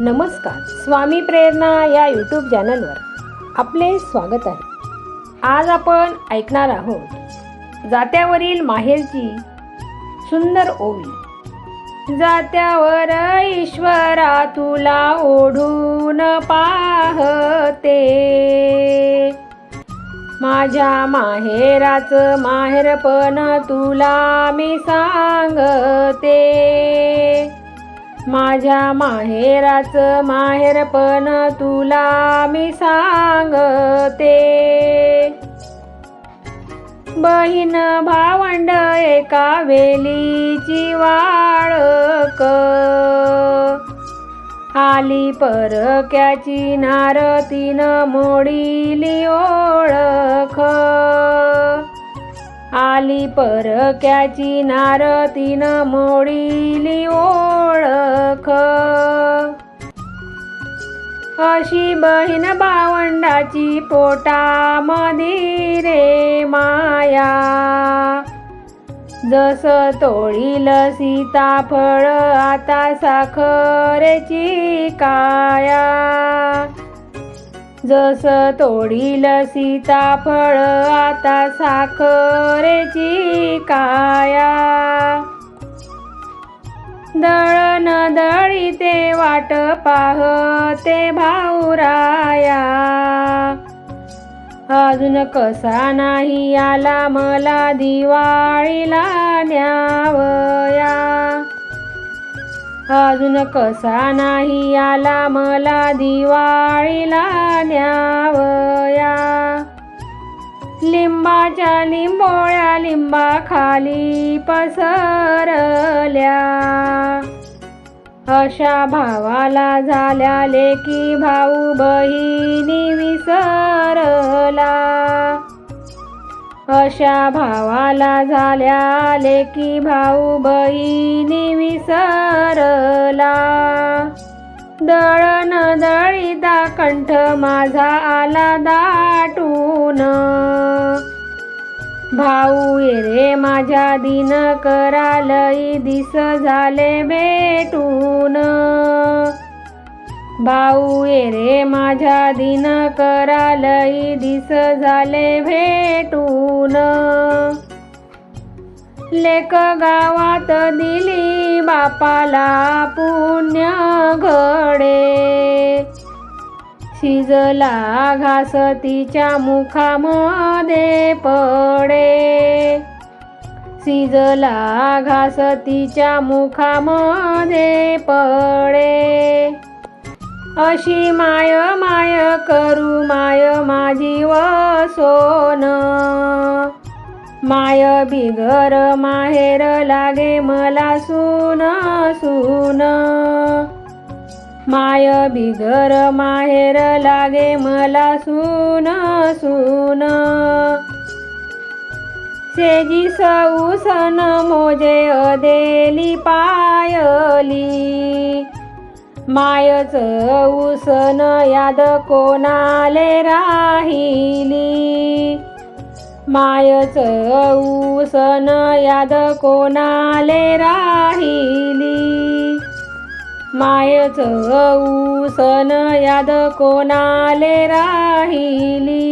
नमस्कार स्वामी प्रेरणा या यूट्यूब चॅनलवर आपले स्वागत आहे. आज आपण ऐकणार आहोत जात्यावरील माहेरची सुंदर ओवी. जात्यावर ईश्वरा तुला ओढून पाहते. माझ्या माहेराचं माहेरपण तुला मी सांगते. माझ्या माहेराचं माहेरपण तुला मी सांगते. बहीण भावंड एका वेलीची वाळक. आली परक्याची नारतीन तिनं मोडीली ओळख. आली परक्याची नारतीन तिनं मोडीली ओळख. अशी बहीण भावंडाची पोटामध्ये रे माया. जस तोळील सीताफळ आता साखरेची काया. जस तोडील सीताफळ आता साखरेची काया. मन दळीते वाट पाहते भाऊराया. अजून कसा नाही आला मला दिवाळीला न्यावया. अजून कसा नाही आला मला दिवाळीला न्यावया. लिंबाच्या लिंबोळ्या लिंबा खाली पसरल्या. अशा भावाला झाल्या लेकी भाऊ बहिणी विसरला. अशा भावाला झाल्या लेकी भाऊ बहिणी विसरला. दळण दळीदा कंठ माझा आला दाटून. भाऊ ये रे माझ्या दिन करालई दिस झाले भेटून. भाऊ ये रे माझ्या दिन करालई दिस झाले भेटून. लेक गावात दिली बापाला पुण्य घडे. शिजला घास तिच्या मुखामध्ये पडे. शिजला घास तिच्या मुखामध्ये पडे. अशी माय माय करू माय माझी वसोन माय बिगर माहेर लागे मला सून सून. माय बिगर माहेर लागे मला सून सून. सेजी सऊसन मोजे अदेली पायली. मायच उसन याद कोणाले राहिली. मायच उसन याद कोणाले राहिली. मायच उसन याद कोणाले राहिली?